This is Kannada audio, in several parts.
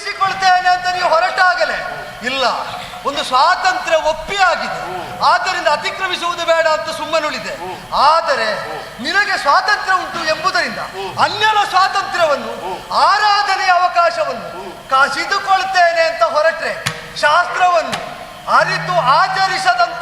ತೊಡಗಿಸಿಕೊಳ್ತೇನೆ ಅಂತ ನೀವು ಹೊರಟಾಗಲೇ ಇಲ್ಲ. ಒಂದು ಸ್ವಾತಂತ್ರ್ಯ ಒಪ್ಪಿ ಆಗಿದೆ ಆದ್ದರಿಂದ ಅತಿಕ್ರಮಿಸುವುದು ಬೇಡ ಅಂತ ಸುಮ್ಮನುಳಿದೆ. ಆದರೆ ನಿನಗೆ ಸ್ವಾತಂತ್ರ್ಯ ಉಂಟು ಎಂಬುದರಿಂದ ಅನ್ಯರ ಸ್ವಾತಂತ್ರ್ಯವನ್ನು, ಆರಾಧನೆಯ ಅವಕಾಶವನ್ನು ಕಸಿದುಕೊಳ್ತೇನೆ ಅಂತ ಹೊರಟ್ರೆ ಶಾಸ್ತ್ರವನ್ನು ಅರಿತು ಆಚರಿಸದಂತಹ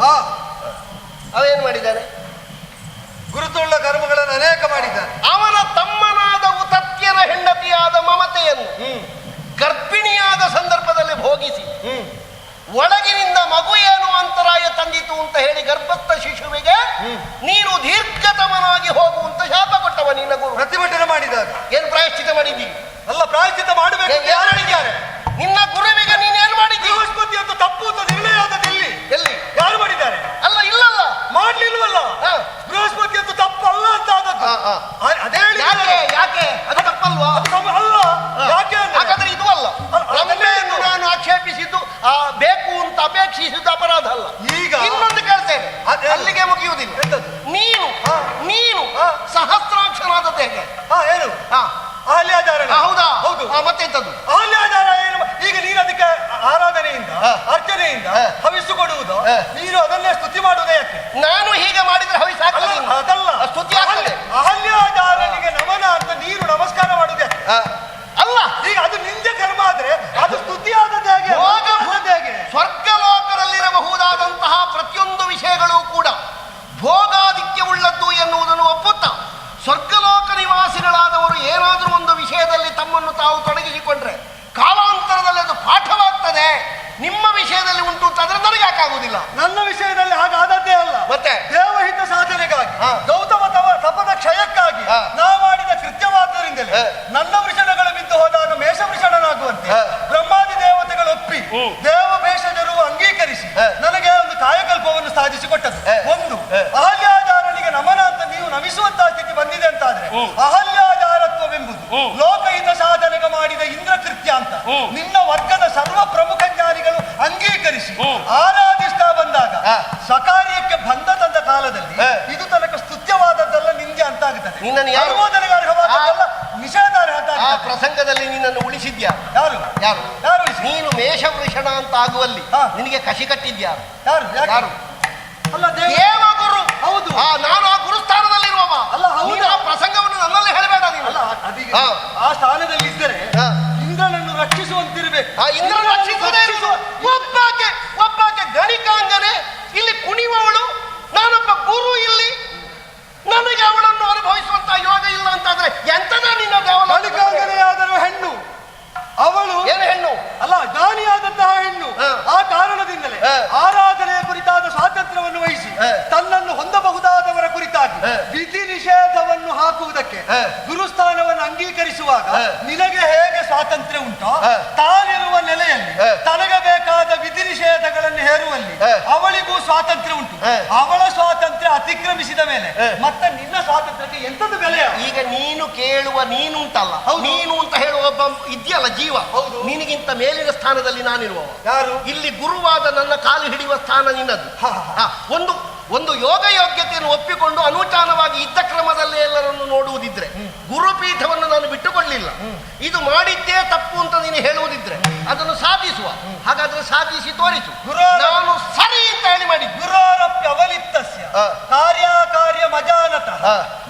ಹಾ. ಅವೇನ್ ಮಾಡಿದ್ದಾನೆ ಗುರುತುಳ್ಳ ಕರ್ಮಗಳನ್ನು ಅನೇಕ ಮಾಡಿದ್ದಾನೆ ಅವನ ತಮ್ಮನಾದ ಉತತ್ಯನ ಹೆಂಡತಿಯಾದ ಮಮತೆಯನ್ನು ಗರ್ಭಿಣಿಯಾದ ಸಂದರ್ಭದಲ್ಲಿ ಭೋಗಿಸಿ ಒಳಗಿನಿಂದ ಮಗು ಏನು ಅಂತರಾಯ ತಂದಿತು ಅಂತ ಹೇಳಿ ಗರ್ಭಸ್ಥ ಶಿಶುವಿಗೆ ನೀನು ದೀರ್ಘತಮನಾಗಿ ಹೋಗುವಂತ ಶಾಪ ಕೊಟ್ಟವ ನಿನ್ನ ಗುರು. ಪ್ರತಿಭಟನೆ ಮಾಡಿದಾಗ ಏನು ಪ್ರಾಯಶ್ಚಿತ ಮಾಡಿದ್ದೀವಿ ಅಲ್ಲ ಪ್ರಾಯಶ್ಚಿತ ಮಾಡಬೇಕು ಯಾರು ಹೇಳಿದ್ದಾರೆ? ತಪ್ಪಲ್ವಾ ಅಲ್ಲ. ಯಾಕೆ ಅಂದ್ರೆ ಹಾಗಾದ್ರೆ ಇದು ಅಲ್ಲ. ಇದು. ನಾನು ಆಕ್ಷೇಪಿಸಿದ್ದು ಆ ಬೇಕು ಅಂತ ಅಪೇಕ್ಷಿಸಿದ್ದು ಅಪರಾಧ ಅಲ್ಲ. ಈಗ ಇನ್ನೊಂದು ಕೇಳ್ತೇನೆ. ಅದೇ- ಅಲ್ಲಿಗೆ ಮುಗಿಯುವುದಿಲ್ಲ. ಎಂತದ್ದು? ನೀನು ಹಾ. ನೀನು ಹಾ. ಸಹಸ್ರಾಕ್ಷರಾದದ್ದು ಹೇಗೆ ಹಾ ಏನು ಹಾ. ಅಹಲ್ಯಾಚಾರ ಆ, ಹೌದಾ? ಹೌದು. ಆ, ಮತ್ತೆಂತದ್ದು? ಅಹಲ್ಯಾಚಾರ ಏನು ಈಗ ನೀನು ಅದಕ್ಕೆ ಆರಾಧನೆಯಿಂದ ಅರ್ಚನೆಯಿಂದ ಹವಿಸು ಹವಿಸ್ಸು ಕೊಡುವುದು. ನೀನು ಅದನ್ನೇ ಸ್ತುತಿ ಮಾಡುವುದೇ ಯಾಕೆ? ನಾನು ಹೀಗೆ ಮಾಡಿದ್ರೆ ಹವಿಸ್ ಅದಲ್ಲ. ಸ್ತುತಿ ಅಹಲ್ಯಾಚಾರನಿಗೆ ನಮನ ಅಂತ ನೀನು ನಮಸ್ಕಾರ ಮಾಡುವುದೇ ಯಾಕೆ ಆ, ಅಲ್ಲ ಈಗ ಅದು ನಿಂದ ಕರ್ಮ ಆದ್ರೆ ಅದು ಸ್ತುತಿ ಆದದ್ದು ಹೇಗೆ ಭೋಗ ಆದದ್ದು ಹೇಗೆ ಸ್ವರ್ಗ ಲೋಕದಲ್ಲಿರಬಹುದಾದಂತಹ ಪ್ರತಿಯೊಂದು ವಿಷಯಗಳು ಕೂಡ ಭೋಗಾಧಿಕ್ಯವುಳ್ಳದ್ದು ಎನ್ನುವುದನ್ನು ಒಪ್ಪುತ್ತ ಸ್ವರ್ಗಲೋಕ ನಿವಾಸಿಗಳಾದವರು ಏನಾದರೂ ಒಂದು ವಿಷಯದಲ್ಲಿ ತಮ್ಮನ್ನು ತಾವು ತೊಡಗಿಸಿಕೊಂಡ್ರೆ ಕಾಲಾಂತರದಲ್ಲಿ ಅದು ಪಾಠವಾಗ್ತದೆ ನಿಮ್ಮ ವಿಷಯದಲ್ಲಿ ಉಂಟು ಅಂತಂದ್ರೆ ನನಗೆ ಯಾಕಾಗುವುದಿಲ್ಲ ನನ್ನ ವಿಷಯದಲ್ಲಿ ಹಾಗಾದದ್ದೇ ಅಲ್ಲ ಮತ್ತೆ? ದೇವಹಿತ ಸಾಧನೆಗಾಗಿ ಹಾ. ಗೌತಮ ತವ ತಪದ ಕ್ಷಯಕ್ಕಾಗಿ ಹಾ. ನಾ ಮಾಡಿದ ಕೃತ್ಯವಾದ್ದರಿಂದಲೇ ಹಾ. ನನ್ನ ವೃಷಣಗಳು ಬಿದ್ದು ಹೋದಾಗ ಮೇಷವೃಷಣನಾಗುವಂತೆ ಹಾ. ಬ್ರಹ್ಮಾದಿ ದೇವತೆಗಳು ಒಪ್ಪಿ ಹ್ಮ್. ದೇವ ಭೇಷಜರು ಅಂಗೀಕರಿಸಿ ಹಾ. ನನಗೆ ಒಂದು ಕಾಯಕಲ್ಪವನ್ನು ಸಾಧಿಸಿ ಕೊಟ್ಟದ್ದು ಒಂದು ಅಹಲ್ಯಾಧಾರನಿಗೆ ಅಹಲ್ಯಾಚಾರನಿಗೆ ನಮನ ಅಂತ ನೀವು ನಮಿಸುವಂತಹ ಸ್ಥಿತಿ ಬಂದಿದೆ ಅಂತ ಆದ್ರೆ ಅಹಲ್ಯಾಧಾರತ್ವವೆಂಬುದು ಲೋಕಹಿತ ಸಾಧನೆಗೆ ಮಾಡಿದ ಇಂದ್ರ ಕೃತ್ಯ ಅಂತ. ನಿನ್ನ ವರ್ಗದ ಸರ್ವ ಪ್ರಮುಖ ಜ್ಞಾನಿಗಳು ಅಂಗೀಕರಿಸಿ. ಆರಾಧಿಸ್ತಾ ಬಂದಾಗ. ಸಕಾರ್ಯಕ್ಕೆ ಬಂದ ತಂದ ಕಾಲದಲ್ಲಿ ಇದು ತನಕ ಸ್ತುತ್ಯವಾದದ್ದೆಲ್ಲ ನಿಂದೆ ಅಂತ ಆಗುತ್ತದೆ ಅರ್ಹವಾದದ್ದೆಲ್ಲ ನಿಷೇಧಾರ್ಹ ಪ್ರಸಂಗದಲ್ಲಿ ನಿನ್ನನ್ನು ಉಳಿಸಿದ್ಯಾ? ಯಾರು? ಯಾರು? ಯಾರು? ನೀನು ಮೇಷವೃಷಣ ಅಂತ ಆಗುವಲ್ಲಿ ಹಾ. ನಿನಗೆ ಕಸಿ ಕಟ್ಟಿದ್ಯಾರು ಯಾರು ಯಾಕೆ? ಯಾರು ಅಲ್ಲ ದೇವ ದೇವಗುರು ಹೌದು. ಆ, ನಾನು ಆ ಗುರುಸ್ಥಾನದಲ್ಲಿರುವವ ಅಲ್ಲ, ಹೌದು. ನೀನು ಆ ಪ್ರಸಂಗವನ್ನು ನನ್ನಲ್ಲಿ ಹೇಳಬೇಡ ನೀನು ಅಲ್ಲ ಅದೀಗ ಹಾ. ಆ ಸ್ಥಾನದಲ್ಲಿ ಇದ್ದರೆ ಹಾ. ಇಂದ್ರನನ್ನು ರಕ್ಷಿಸುವಂತಿರಬೇಕು ಆ ಇಂದ್ರನ ರಕ್ಷಿಸುವುದೇ ಇರುವುದು. ಒಬ್ಬಾಕೆ ಒಬ್ಬಾಕೆ ಗಣಿಕಾಂಗನೆ ಇಲ್ಲಿ ಕುಣಿಯುವವಳು ನಾನೊಬ್ಬ ಗುರು ಇಲ್ಲಿ ನನಗೆ ಅವಳನ್ನು ಅನುಭವಿಸುವಂತ ಯೋಗ ಇಲ್ಲ ಅಂತಾದ್ರೆ ಎಂತದ ನಿನ್ನ ದೇವಲ ಕಲಿಕಾಂಗನೆಯಾದರೂ ಹೆಣ್ಣು ಅವಳು ಏನು ಹೆಣ್ಣು ಅಲ್ಲ ಜ್ಞಾನಿಯಾದಂತಹ ಹೆಣ್ಣು ಹಾ. ಆ ಕಾರಣದಿಂದಲೇ ಹಾ. ಆರಾಧನೆಯ ಕುರಿತಾದ ಸ್ವಾತಂತ್ರ್ಯವನ್ನು ವಹಿಸಿ ಹಾ. ತನ್ನನ್ನು ಹೊಂದಬಹುದಾದವರ ಕುರಿತಾಗಿ ಹಾ. ವಿಧಿ ನಿಷೇಧವನ್ನು ಹಾಕುವುದಕ್ಕೆ. ಗುರುಸ್ಥಾನವನ್ನು ಅಂಗೀಕರಿಸುವಾಗ. ನಿನಗೆ ಹೇಗೆ ಸ್ವಾತಂತ್ರ್ಯ ಉಂಟೋ. ತಾನಿರುವ ನೆಲೆಯಲ್ಲಿ ತನಗ ಬೇಕಾದ ವಿಧಿ ನಿಷೇಧಗಳನ್ನು ಹೇರುವಲ್ಲಿ. ಅವಳಿಗೂ ಸ್ವಾತಂತ್ರ್ಯ ಉಂಟು ಅವಳ ಸ್ವಾತಂತ್ರ್ಯ ಅತಿಕ್ರಮಿಸಿದ ಮೇಲೆ ಮತ್ತೆ ನಿನ್ನ ಸ್ವಾತಂತ್ರ್ಯಕ್ಕೆ ಎಂತದ್ದು ಬೆಲೆಯ ಈಗ ನೀನು ಕೇಳುವ ನೀನು ಉಂಟಲ್ಲ ಹೌದು. ನೀನು ಅಂತ ಹೇಳುವ ಒಬ್ಬ ಇದೆಯಲ್ಲ ಜೀವ ಹೌದು. ನಿನಗಿಂತ ಮೇಲಿನ ಸ್ಥಾನದಲ್ಲಿ ನಾನಿರುವ ಯಾರು ಇಲ್ಲಿ ಗುರುವಾದ ನನ್ನ ಕಾಲು ಹಿಡಿಯುವ ಸ್ಥಾನ ನಿನ್ನದು ಒಂದು ಒಂದು ಯೋಗ ಯೋಗ್ಯತೆಯನ್ನು ಒಪ್ಪಿಕೊಂಡು ಅನುಚಾನವಾಗಿ ಇದ್ದ ಕ್ರಮದಲ್ಲಿ ಎಲ್ಲರನ್ನು ನೋಡುವುದಿದ್ರೆ ಗುರುಪೀಠವನ್ನು ನಾನು ಬಿಟ್ಟುಕೊಳ್ಳಿಲ್ಲ. ಇದು ಮಾಡಿದ್ದೇ ತಪ್ಪು ಅಂತ ನೀನು ಹೇಳುವುದಿದ್ರೆ ಅದನ್ನು ಸಾಧಿಸುವ. ಹಾಗಾದ್ರೆ ಸಾಧಿಸಿ ತೋರಿಸು. ಗುರು- ನಾನು ಸರಿ ಅಂತ ಹೇಳಿ ಮಾಡಿ ಗುರೋರಪ್ಯವಲಿಪ್ತಸ್ಯ ಅವಲಿಪ್ತ ಕಾರ್ಯಕಾರ್ಯ ಮಜಾನತ.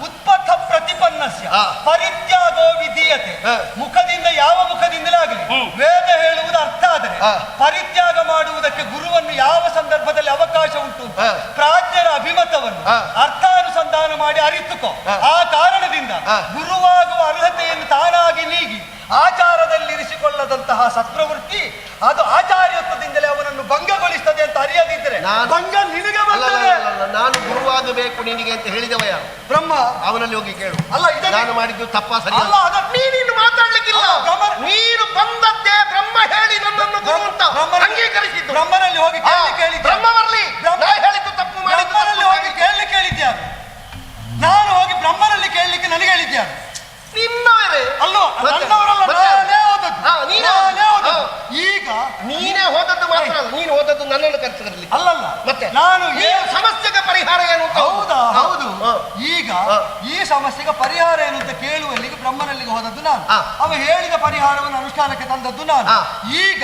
ಉತ್ಪಥ ಪ್ರತಿಪನ್ನಸ್ಯ. ಪರಿತ್ಯಾಗೋ ವಿಧೀಯತೆ. ಮುಖದಿಂದ ಯಾವ ಮುಖದಿಂದಲೇ ಆಗಲಿ ವೇದ ಹೇಳುವುದು ಅರ್ಥ ಆದರೆ. ಪರಿತ್ಯಾಗ ಮಾಡುವುದಕ್ಕೆ ಗುರುವನ್ನು ಯಾವ ಸಂದರ್ಭದಲ್ಲಿ ಅವಕಾಶ ಉಂಟು? ಅಭಿಮತವನ್ನು. ಅರ್ಥಾನುಸಂಧಾನ ಮಾಡಿ ಅರಿತುಕೋ. ಆ ಕಾರಣದಿಂದ. ಗುರುವಾಗುವ ಅರ್ಹತೆಯನ್ನು ತಾನಾಗಿ ನೀಗಿ ಆಚಾರದಲ್ಲಿ ಇರಿಸಿಕೊಳ್ಳದಂತಹ ಸತ್ಪ್ರವೃತ್ತಿ ಅದು ಆಚಾರ್ಯತ್ವದಿಂದಲೇ ಅವನನ್ನು ಭಂಗಗೊಳಿಸ್ತದೆ ಅಂತ ಅರಿಯದಿದ್ದರೆ ಭಂಗ ನಿನಗೆ ಬರ್ತದೆ ನಾನು ಗುರುವಾಗಬೇಕು ನಿನಗೆ ಅಂತ ಹೇಳಿದವ ಯಾರು? ಬ್ರಹ್ಮ. ಅವನಲ್ಲಿ ಹೋಗಿ ಕೇಳು. ಅಲ್ಲ ನಾನು ಮಾಡಿದ್ದು ತಪ್ಪ ಸರಿ ಅಲ್ಲ ನೀನಿನ್ನು ಮಾತಾಡ್ಲಿಕ್ಕಿಲ್ಲ. ನೀನು ಬಂದದ್ದೇ ಬ್ರಹ್ಮ ಹೇಳಿ ನನ್ನನ್ನು ಗುರು ಅಂತ ಅಂಗೀಕರಿಸಿದ್ದು. ಬ್ರಹ್ಮನಲ್ಲಿ ಹೋಗಿ ಕೇಳಿ ಹೇಳಿದ್ಯಾರು ನಿನ್ನವರೇ. ಮತ್ತೆ? ನನ್ನವರಲ್ಲ ನಾನೇ ಹೋದದ್ದು. ನೀನೇ ಹೋದದ್ದು. ಈಗ ನೀನೇ ಹೋದದ್ದು ಮಾತ್ರ ಅಲ್ಲ ನೀನು ಹೋದದ್ದು ನನ್ನನ್ನು ಕರೆಸಿರಲಿ ಅಲ್ಲಲ್ಲ ಮತ್ತೆ? ನಾನು ಈ ಸಮಸ್ಯೆಗೆ ಪರಿಹಾರ ಏನು ಅಂತ ಹೌದಾ ಹೌದು. ಈಗ ಈ ಸಮಸ್ಯೆಗೆ ಪರಿಹಾರ ಏನು ಅಂತ ಕೇಳುವಲ್ಲಿಗೆ ಬ್ರಹ್ಮನಲ್ಲಿಗೆ ಹೋದದ್ದು ನಾನು. ಅವ ಹೇಳಿದ ಪರಿಹಾರವನ್ನು ಅನುಷ್ಠಾನಕ್ಕೆ ತಂದದ್ದು ನಾನು. ಈಗ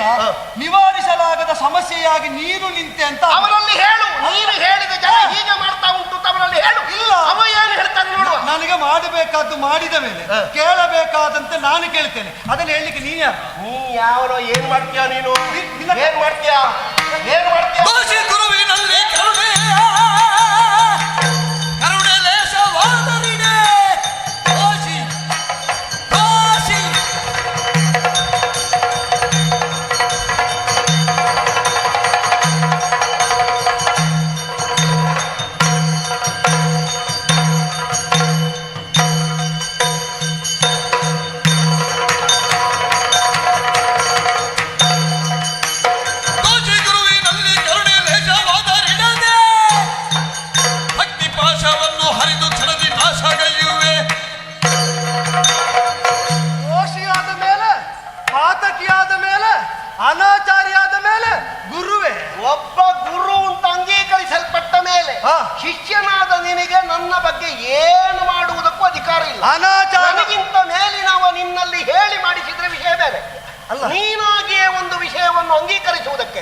ನಿವಾರಿಸಲಾಗದ ಸಮಸ್ಯೆಯಾಗಿ ನೀನು ನಿಂತೆ ಅಂತ ಅವರಲ್ಲಿ ಹೇಳು ನೀನು ಹೇಳಿದ ಜನ ಹೀಗೆ ಮಾಡ್ತಾ ಉಂಟು ಅಂತ ಅವರಲ್ಲಿ ಹೇಳು ಇಲ್ಲ. ಅವ ಏನು ಹೇಳ್ತಾನೆ ನೋಡುವ ನನಗೆ ಮಾಡಬೇಕಾದ್ದು ಮಾಡಿದ ಮೇಲೆ. ಕೇಳಬೇಕಾದಂತೆ ನಾನು ಕೇಳ್ತೇನೆ. ಅದನ್ನ ಹೇಳಲಿಕ್ಕೆ ನೀನ್ ಯಾರು? ನೀ ಯಾವನೋ ಏನ್ ಮಾಡ್ತೀಯ ನೀನು? ಏನ್ ಮಾಡ್ತೀಯ? ಏನ್ ಮಾಡ್ತೀಯ?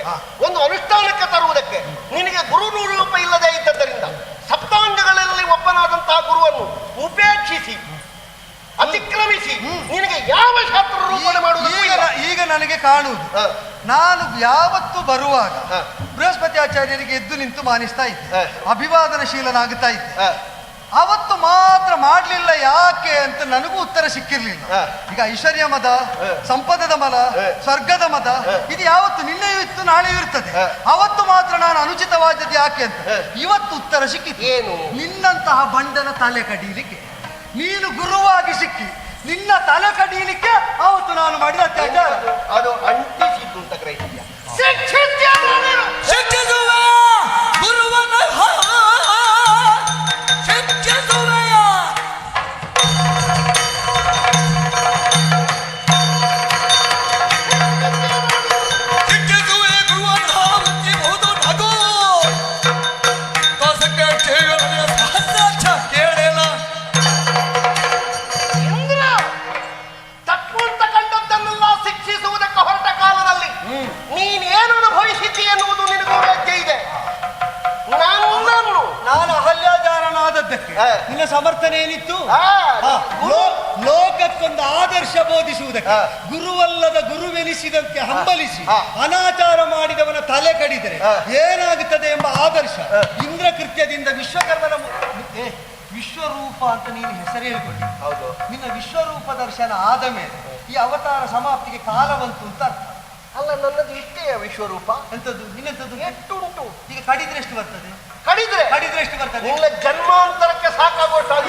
ಹಾ. ಒಂದು ಅನುಷ್ಠಾನಕ್ಕೆ ತರುವುದಕ್ಕೆ ನಿನಗೆ ಗುರು ರೂಪ ಇಲ್ಲದೆ ಇದ್ದದ್ದರಿಂದ ಸಪ್ತಾಂಗಗಳಲ್ಲಿ ಒಬ್ಬನಾದಂತಹ ಗುರುವನ್ನು ಉಪೇಕ್ಷಿಸಿ ಅತಿಕ್ರಮಿಸಿ ನಿನಗೆ ಯಾವ ಶಾಸ್ತ್ರ ರೂಪಣೆ ಮಾಡುವುದು ಈಗ ಈಗ ನನಗೆ ಕಾಣುವುದು ನಾನು ಯಾವತ್ತು ಬರುವಾಗ. ಬೃಹಸ್ಪತಿ ಆಚಾರ್ಯರಿಗೆ ಎದ್ದು ನಿಂತು ಮಾನಿಸ್ತಾ ಇದ್ದೆ. ಅಭಿವಾದನಶೀಲನಾಗುತ್ತಾ ಇದ್ದೆ. ಅವತ್ತು ಮಾತ್ರ ಮಾಡ್ಲಿಲ್ಲ ಯಾಕೆ ಅಂತ ನನಗೂ ಉತ್ತರ ಸಿಕ್ಕಿರ್ಲಿಲ್ಲ. ಈಗ ಐಶ್ವರ್ಯ ಮದ ಸಂಪದದ ಮದ ಸ್ವರ್ಗದ ಮದ. ಇದು ಯಾವತ್ತು ನಿನ್ನೆಯೂ ಇತ್ತು ನಾಳೆಯೂ ಇರ್ತದೆ. ಅವತ್ತು ಮಾತ್ರ ನಾನು ಅನುಚಿತವಾದದ್ದು ಯಾಕೆ ಅಂತ. ಇವತ್ತು ಉತ್ತರ ಸಿಕ್ಕಿತ್ತು ಏನು? ನಿನ್ನಂತಹ ಬಂಡನ ತಲೆ ಕಡೀಲಿಕ್ಕೆ ನೀನು ಗುರುವಾಗಿ ಸಿಕ್ಕಿ ನಿನ್ನ ತಲೆ ಕಡೀಲಿಕ್ಕೆ ಅವತ್ತು ನಾನು ಮಾಡಿದ ಅದು ಅಂಟಿಸಿದ್ದು ಅಂತ ಗ್ರಹಿಸಿದ್ಯಾ ನಿನ್ನ ಸಮರ್ಥನೆ ಏನಿತ್ತು? ಲೋಕಕ್ಕೊಂದು ಆದರ್ಶ ಬೋಧಿಸುವುದಕ್ಕೆ ಗುರುವಲ್ಲದ ಗುರುವೆನಿಸಿದಂತೆ ಹಂಬಲಿಸಿ. ಅನಾಚಾರ ಮಾಡಿದವನ ತಲೆ ಕಡಿದರೆ ಏನಾಗುತ್ತದೆ ಎಂಬ ಆದರ್ಶ. ಇಂದ್ರ ಕೃತ್ಯದಿಂದ ವಿಶ್ವಕರ್ಮನ ವಿಶ್ವರೂಪ ಅಂತ ನೀನು ಹೆಸರು ಹೇಳ್ಕೊಳ್ಳಿ ಹೌದು. ನಿನ್ನ ವಿಶ್ವರೂಪ ದರ್ಶನ ಆದ ಮೇಲೆ ಈ ಅವತಾರ ಸಮಾಪ್ತಿಗೆ ಕಾಲ ಬಂತು ಅಂತ ಅರ್ಥ. ಅಲ್ಲ ನನ್ನದು ಇಷ್ಟೇ ವಿಶ್ವರೂಪ. ಎಂತದ್ದು? ಎಷ್ಟು ಉಂಟು ಈಗ ಕಡಿದ್ರೆ ಎಷ್ಟು ಬರ್ತದೆ? ಕಡಿದ್ರೆ ಕಡಿದ್ರೆ ಎಷ್ಟು ಬರ್ತದೆ ನಿನ್ನ ಜನ್ಮಾಂತರಕ್ಕೆ ಸಾಕಾಗುವಷ್ಟಾಗಿ